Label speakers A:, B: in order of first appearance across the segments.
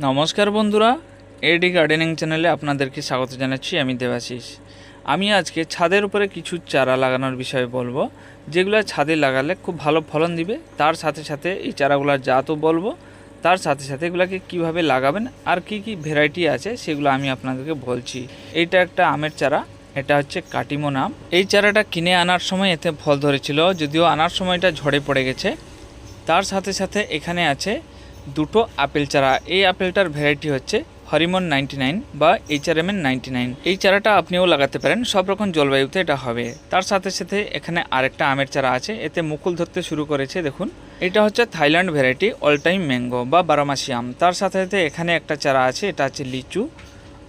A: নমস্কার বন্ধুরা, এডি গার্ডেনিং চ্যানেলে আপনাদেরকে স্বাগত জানাচ্ছি, আমি দেবাশিস। আমি আজকে ছাদের উপরে কিছু চারা লাগানোর বিষয়ে বলব, যেগুলো ছাদে লাগালে খুব ভালো ফলন দিবে, তার সাথে সাথে এই চারাগুলোর জাতও বলব, তার সাথে সাথে এগুলোকে কীভাবে লাগাবেন, আর কি কি ভ্যারাইটি আছে সেগুলো আমি আপনাদেরকে বলছি। এটা একটা আমের চারা, এটা হচ্ছে কাটিমো নাম এই চারাটা কিনে আনার সময় এতে ফল ধরেছিল, যদিও আনার সময়টা ঝড়ে পড়ে গেছে। তার সাথে সাথে এখানে আছে দুটো আপেল চারা। এই আপেলটার ভ্যারাইটি হচ্ছে হরিমন নাইনটি নাইন বা এইচআরএমএন নাইনটি নাইন এই চারাটা আপনিও লাগাতে পারেন, সব রকম জলবায়ুতে এটা হবে। তার সাথে সাথে এখানে আরেকটা আমের চারা আছে, এতে মুকুল ধরতে শুরু করেছে, দেখুন। এটা হচ্ছে Thailand variety all time mango বা বারোমাসি আম। তার সাথে সাথে এখানে একটা চারা আছে, এটা হচ্ছে লিচু।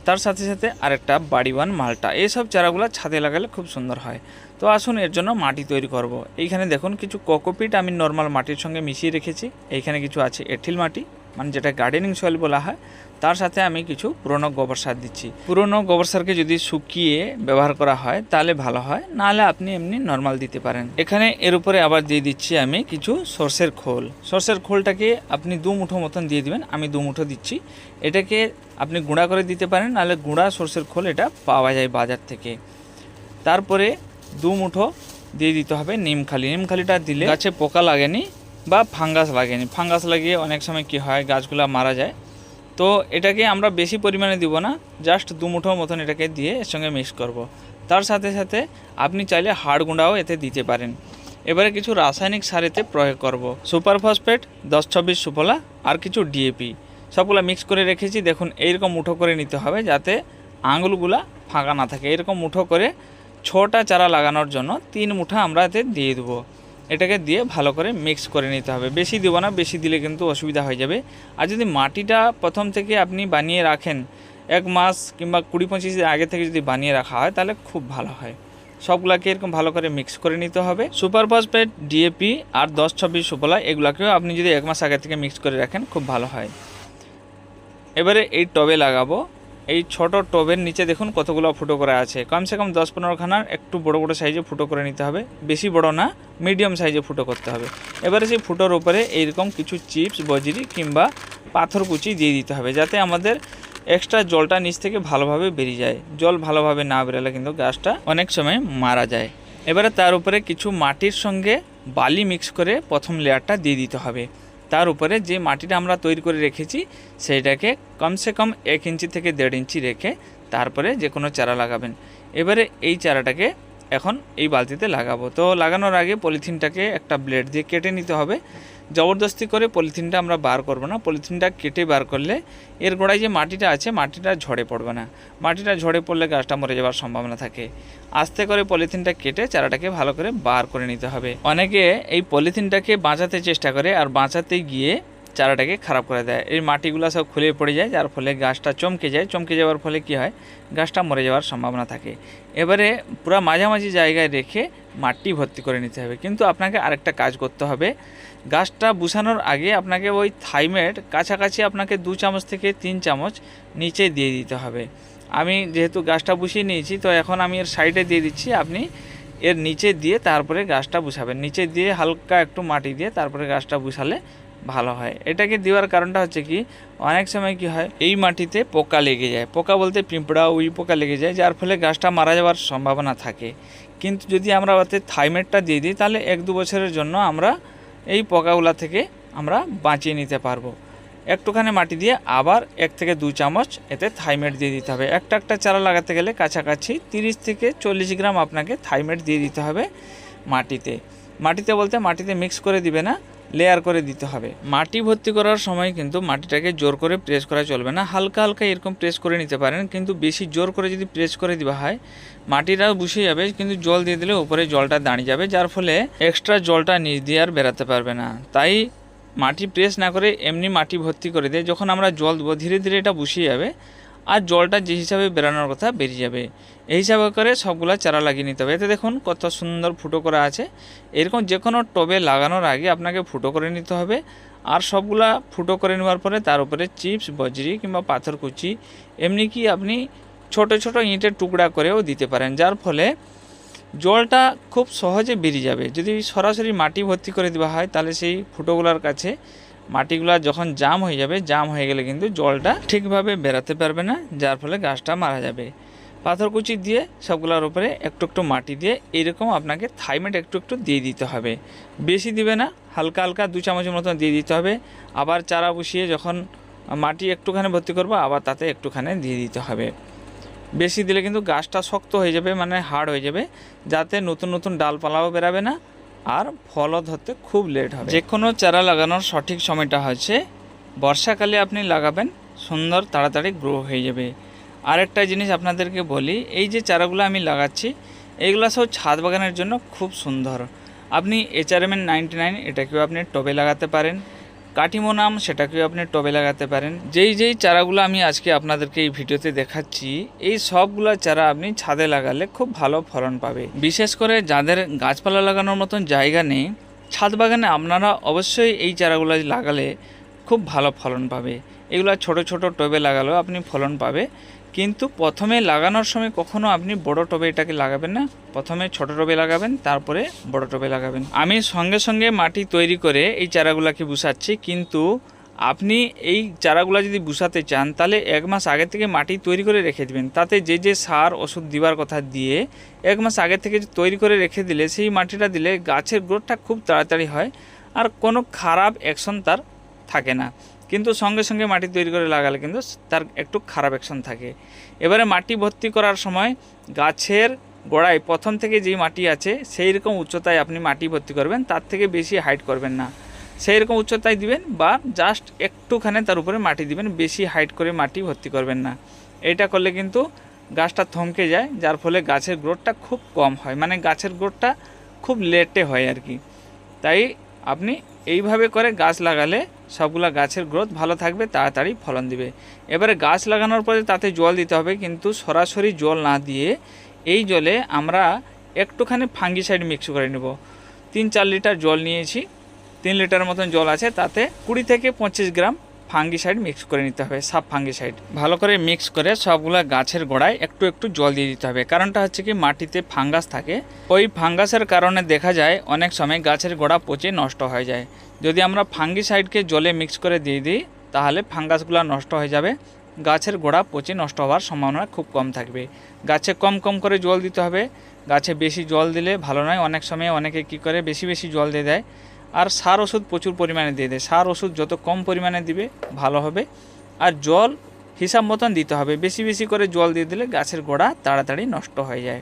A: তার সাথে সাথে আরেকটা বাড়িওয়ান মালটা। এইসব চারাগুলো ছাদে লাগালে খুব সুন্দর হয়। তো আসুন এর জন্য মাটি তৈরি করব। এইখানে দেখুন কিছু কোকোপিট আমি নর্মাল মাটির সঙ্গে মিশিয়ে রেখেছি। এইখানে কিছু আছে এঁঠিল মাটি। মানে যেটা গার্ডেনিং সয়েল বলা হয়, তার সাথে আমি কিছু পুরনো গোবর সার দিচ্ছি। পুরনো গোবর সারকে যদি শুকিয়ে ব্যবহার করা হয়, তাহলে ভালো হয়, নাহলে আপনি এমনি নর্মাল দিতে পারেন। এখানে এর উপরে আবার দিয়ে দিচ্ছি আমি কিছু সর্ষের খোল। সর্ষের খোলটাকে আপনি দু মুঠো মতন দিয়ে দিবেন, আমি দু মুঠো দিচ্ছি। এটাকে আপনি গুঁড়া করে দিতে পারেন, নাহলে গুঁড়া সর্ষের খোল এটা পাওয়া যায় বাজার থেকে। তারপরে দু মুঠো দিয়ে দিতে হবে নিমখালি নিমখালিটা দিলে গাছে পোকা লাগেনি বা ফাঙ্গাস লাগেনি। ফাঙ্গাস লাগিয়ে অনেক সময় কি হয়, গাছগুলা মারা যায়। তো এটাকে আমরা বেশি পরিমাণে দিব না জাস্ট দু মুঠো মতন এটাকে দিয়ে এর সঙ্গে মিক্স করব। তার সাথে সাথে আপনি চাইলে হাড় গুঁড়াও এতে দিতে পারেন। এবারে কিছু রাসায়নিক সার এতে প্রয়োগ করব। সুপার ফসফেট দশ ছাব্বিশ সুফলা আর কিছু ডিএপি সবগুলো মিক্স করে রেখেছি, দেখুন এইরকম মুঠো করে নিতে হবে যাতে আঙুলগুলা ফাঁকা না থাকে। এরকম মুঠো করে ছটা চারা লাগানোর জন্য তিন মুঠা আমরা এতে দিয়ে দেবো। এটাকে দিয়ে ভালো করে মিক্স করে নিতে হবে। বেশি দেবো না, বেশি দিলে কিন্তু অসুবিধা হয়ে যাবে। আর যদি মাটিটা প্রথম থেকে আপনি বানিয়ে রাখেন, এক মাস কিংবা কুড়ি পঁচিশ দিন আগে থেকে যদি বানিয়ে রাখা হয়, তাহলে খুব ভালো হয়। সবগুলাকে এরকম ভালো করে মিক্স করে নিতে হবে। সুপার ফসফেট ডিএপি আর দশ ছাব্বিশ সুফলা এগুলাকেও আপনি যদি এক মাস আগে থেকে মিক্স করে রাখেন, খুব ভালো হয়। এবারে এই টবে লাগাবো। এই ছোট টবের নিচে দেখুন কতগুলো ফুটো করা আছে। কমসে কম দশ পনেরো পনেরোখানার একটু বড় বড় সাইজে ফুটো করে নিতে হবে, বেশি বড় না, মিডিয়াম সাইজে ফুটো করতে হবে। এবারে সেই ফুটোর উপরে এইরকম কিছু চিপস, বজরি কিংবা পাথর কুচি দিয়ে দিতে হবে, যাতে আমাদের এক্সট্রা জলটা নিচ থেকে ভালোভাবে বেরিয়ে যায়। জল ভালোভাবে না বেরোলে কিন্তু গাছটা অনেক সময় মারা যায়। এবারে তার উপরে কিছু মাটির সঙ্গে বালি মিক্স করে প্রথম লেয়ারটা দিয়ে দিতে হবে। তার উপরে যে মাটিটা আমরা তৈরি করে রেখেছি সেইটাকে কমসে কম এক ইঞ্চি থেকে দেড় ইঞ্চি রেখে তারপরে যে কোনো চারা লাগাবেন। এবারে এই চারাটাকে এখন এই বালতিতে লাগাবো। তো লাগানোর আগে পলিথিনটাকে একটা ব্লেড দিয়ে কেটে নিতে হবে। জবরদস্তি করে পলিথিনটা আমরা বার করব না। পলিথিনটা কেটে বার করলে এর গোড়ায় যে মাটিটা আছে, মাটিটা ঝরে পড়বে না। মাটিটা ঝরে পড়লে গাছটা মরে যাওয়ার সম্ভাবনা থাকে। আস্তে করে পলিথিনটা কেটে চারাটাকে ভালো করে বার করে নিতে হবে। অনেকে এই পলিথিনটাকে বাঁচাতে চেষ্টা করে আর বাঁচাতে গিয়ে চারাটাকে খারাপ করে দেয়। এই মাটিগুলো সব খুলে পড়ে যায়, যার ফলে গাছটা চমকে যায়। চমকে যাওয়ার ফলে কি হয়? গাছটা মরে যাওয়ার সম্ভাবনা থাকে। এবারে পুরো মাঝামাঝি জায়গায় রেখে মাটি ভর্তি করে নিতে হবে। কিন্তু আপনাকে আরেকটা কাজ করতে হবে। গাছটা বুসানোর আগে আপনাকে ওই থাইমেট কাছাকাছি আপনাকে দু চামচ থেকে তিন চামচ নিচে দিয়ে দিতে হবে। আমি যেহেতু গাছটা বসিয়ে নিয়েছি, তো এখন আমি এর সাইডে দিয়ে দিচ্ছি, আপনি এর নিচে দিয়ে তারপরে গাছটা বুসাবেন। নিচে দিয়ে হালকা একটু মাটি দিয়ে তারপরে গাছটা বসালে ভালো হয়। এটাকে দেওয়ার কারণটা হচ্ছে কি, অনেক সময় কি হয়, এই মাটিতে পোকা লেগে যায়। পোকা বলতে পিঁপড়া উই পোকা লেগে যায়, যার ফলে গাছটা মারা যাওয়ার সম্ভাবনা থাকে। কিন্তু যদি আমরা ওতে থাইমেটটা দিয়ে দিই, তাহলে এক দু বছরের জন্য আমরা এই পোকাগুলা থেকে আমরা বাঁচিয়ে নিতে পারব। একটুখানি মাটি দিয়ে আবার এক থেকে দু চামচ এতে থাইমেট দিয়ে দিতে হবে। একটা একটা চারা লাগাতে গেলে কাছাকাছি তিরিশ থেকে চল্লিশ গ্রাম আপনাকে থাইমেট দিয়ে দিতে হবে মাটিতে। মাটিতে বলতে মাটিতে মিক্স করে দিবে না লেয়ার করে দিতে হবে। মাটি ভর্তি করার সময় কিন্তু মাটিটাকে জোর করে প্রেস করা চলবে না। হালকা হালকা এরকম প্রেস করে নিতে পারেন, কিন্তু বেশি জোর করে যদি প্রেস করে দেওয়া হয় মাটিটাও বসে যাবে, কিন্তু জল দিয়ে দিলে উপরে জলটা দাঁড়িয়ে যাবে, যার ফলে এক্সট্রা জলটা নিচ দিয়ে আর বেরাতে পারবে না। তাই মাটি প্রেস না করে এমনি মাটি ভর্তি করে দেয়, যখন আমরা জল দেবো, ধীরে ধীরে এটা বসিয়ে যাবে আর জলটা যে হিসাবে বেরানোর কথা বেরিয়ে যাবে। এই হিসাবে করে সবগুলা চারা লাগিয়ে নিতে হবে। এতে দেখুন কত সুন্দর ফুটো করা আছে। এরকম যে কোনো টবে লাগানোর আগে আপনাকে ফুটো করে নিতে হবে। আর সবগুলা ফুটো করে নেওয়ার পরে তার উপরে চিপস, বজরি কিংবা পাথর কুচি, এমনি কি আপনি ছোট ছোট ইঁটের টুকরা করেও দিতে পারেন, যার ফলে জলটা খুব সহজে বেরিয়ে যাবে। যদি সরাসরি মাটি ভর্তি করে দেওয়া হয়, তাহলে সেই ফুটোগুলোর কাছে মাটিগুলো যখন জাম হয়ে যাবে, জাম হয়ে গেলে কিন্তু জলটা ঠিকভাবে বেরাতে পারবে না, যার ফলে গাছটা মারা যাবে। পাথরকুচি দিয়ে সবগুলোর উপরে একটু একটু মাটি দিয়ে এইরকম আপনাকে থাইমেট একটু একটু দিয়ে দিতে হবে। বেশি দিবে না, হালকা হালকা দু চামচের মতন দিয়ে দিতে হবে। আবার চারা বসিয়ে যখন মাটি একটুখানি ভর্তি করব, আবার তাতে একটুখানি দিয়ে দিতে হবে। বেশি দিলে কিন্তু গাছটা শক্ত হয়ে যাবে মানে হার্ড হয়ে যাবে, যাতে নতুন নতুন ডালপালাও বেরাবে না আর ফলও ধরতে খুব লেট হবে। যে কোনো চারা লাগানোর সঠিক সময়টা হচ্ছে বর্ষাকালে আপনি লাগাবেন, সুন্দর তাড়াতাড়ি গ্রো হয়ে যাবে। আরেকটা জিনিস আপনাদেরকে বলি, এই যে চারাগুলো আমি লাগাচ্ছি এইগুলো সব ছাদ বাগানের জন্য খুব সুন্দর। আপনি এইচআরএমএন নাইনটি নাইন এটাকেও আপনি টবে লাগাতে পারেন। কাটিমোনাম সেটাকেও আপনি টবে লাগাতে পারেন। যেই যেই চারাগুলো আমি আজকে আপনাদেরকে এই ভিডিওতে দেখাচ্ছি, এই সবগুলো চারা আপনি ছাদে লাগালে খুব ভালো ফলন পাবে। বিশেষ করে যাদের গাছপালা লাগানোর মতন জায়গা নেই, ছাদ বাগানে আপনারা অবশ্যই এই চারাগুলো লাগালে খুব ভালো ফলন পাবে। এগুলো ছোট ছোট টবে লাগালেও আপনি ফলন পাবে। কিন্তু প্রথমে লাগানোর সময় কখনো আপনি বড় টবে এটাকে লাগাবেন না। প্রথমে ছোট টবে লাগাবেন, তারপরে বড় টবে লাগাবেন। আমি সঙ্গে সঙ্গে মাটি তৈরি করে এই চারাগুলাকে বুসাচ্ছি, কিন্তু আপনি এই চারাগুলো যদি বুসাতে চান, তাহলে এক মাস আগে থেকে মাটি তৈরি করে রেখে দিবেন। তাতে যে যে সার ওষুধ দিবার কথা দিয়ে এক মাস আগে থেকে তৈরি করে রেখে দিলে, সেই মাটিটা দিলে গাছের গ্রোথটা খুব তাড়াতাড়ি হয়, আর কোনো খারাপ অ্যাকশন তার থাকে না। কিন্তু সঙ্গে সঙ্গে মাটি তৈরি করে লাগালে কিন্তু তার একটু খারাপ অ্যাকশন থাকে। এবারে মাটি ভর্তি করার সময় গাছের গোড়ায় প্রথম থেকে যেই মাটি আছে, সেই রকম উচ্চতায় আপনি মাটি ভর্তি করবেন, তার থেকে বেশি হাইট করবেন না। সেই রকম উচ্চতায় দিবেন বা জাস্ট একটুখানে তার উপরে মাটি দিবেন, বেশি হাইট করে মাটি ভর্তি করবেন না। এটা করলে কিন্তু গাছটা থমকে যায়, যার ফলে গাছের গ্রোথটা খুব কম হয়। মানে গাছের গ্রোথটা খুব লেটে হয় আর কি। তাই আপনি এইভাবে করে গাছ লাগালে সবগুলা গাছের গ্রোথ ভালো থাকবে, তাড়াতাড়ি ফলন দিবে। এবারে গাছ লাগানোর পরে তাতে জল দিতে হবে, কিন্তু সরাসরি জল না দিয়ে এই জলে আমরা একটুখানি ফাঙ্গিসাইড মিক্স করে নেব। তিন চার লিটার জল নিয়েছি, তিন লিটার মতন জল আছে, তাতে কুড়ি থেকে পঁচিশ গ্রাম ফাঙ্গিসাইড মিক্স করে নিতে হবে সাব ফাঙ্গিসাইড ভালো করে মিক্স করে সবগুলা গাছের গোড়ায় একটু একটু জল দিয়ে দিতে হবে। কারণটা হচ্ছে কি, মাটিতে ফাঙ্গাস থাকে। ওই ফাঙ্গাসের কারণে দেখা যায় অনেক সময় গাছের গোড়া পচে নষ্ট হয়ে যায়। যদি আমরা ফাঙ্গিসাইডকে জলে মিক্স করে দিয়ে দিই, তাহলে ফাঙ্গাসগুলো নষ্ট হয়ে যাবে। গাছের গোড়া পচে নষ্ট হওয়ার সম্ভাবনা খুব কম থাকবে। গাছে কম কম করে জল দিতে হবে। গাছে বেশি জল দিলে ভালো নয়। অনেক সময় অনেকে কি করে, বেশি বেশি জল দিয়ে দেয়। আর সার ওষুধ প্রচুর পরিমাণে দিয়ে দেয়। সার ওষুধ যত কম পরিমাণে দিবে, ভালো হবে। আর জল হিসাব মতন দিতে হবে। বেশি বেশি করে জল দিয়ে দিলে গাছের গোড়া তাড়াতাড়ি নষ্ট হয়ে যায়।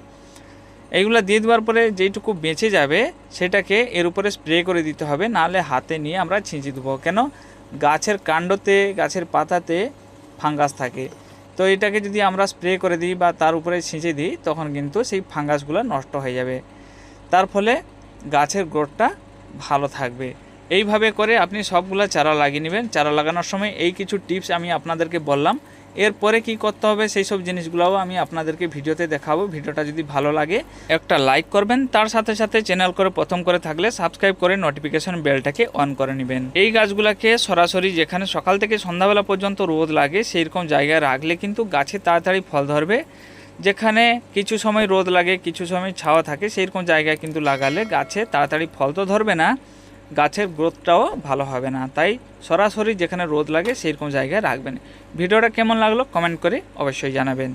A: এইগুলো দিয়ে দেওয়ার পরে যেইটুকু বেঁচে যাবে, সেটাকে এর উপরে স্প্রে করে দিতে হবে। নাহলে হাতে নিয়ে আমরা ছিঁচে দেবো। কেন? গাছের কাণ্ডতে, গাছের পাতাতে ফাঙ্গাস থাকে। তো এটাকে যদি আমরা স্প্রে করে দিই বা তার উপরে ছিঁচে দিই, তখন কিন্তু সেই ফাঙ্গাসগুলো নষ্ট হয়ে যাবে। তার ফলে গাছের গ্রোথটা ভালো থাকবে। এইভাবে করে আপনি সবগুলো চারা লাগিয়ে নেবেন। চারা লাগানোর সময় এই কিছু টিপস আমি আপনাদেরকে বললাম। এরপরে কি করতে হবে সেই সব জিনিসগুলোও আমি আপনাদেরকে ভিডিওতে দেখাবো। ভিডিওটা যদি ভালো লাগে, একটা লাইক করবেন। তার সাথে সাথে চ্যানেল করে প্রথম করে থাকলে সাবস্ক্রাইব করে নোটিফিকেশন বেলটাকে অন করে নেবেন। এই গাছগুলোকে সরাসরি যেখানে সকাল থেকে সন্ধ্যাবেলা পর্যন্ত রোদ লাগে সেই রকম জায়গায় রাখলে কিন্তু গাছে তাড়াতাড়ি ফল ধরবে। যেখানে কিছু সময় রোদ লাগে, কিছু সময় ছাওয়া থাকে, সেইরকম জায়গায় কিন্তু লাগালে গাছে তাড়াতাড়ি ফল তো ধরবে না, গাছের গ্রোথটাও ভালো হবে না। তাই সরাসরি যেখানে রোদ লাগে, সেইরকম জায়গায় রাখবেন। ভিডিওটা কেমন লাগল কমেন্ট করে অবশ্যই জানাবেন।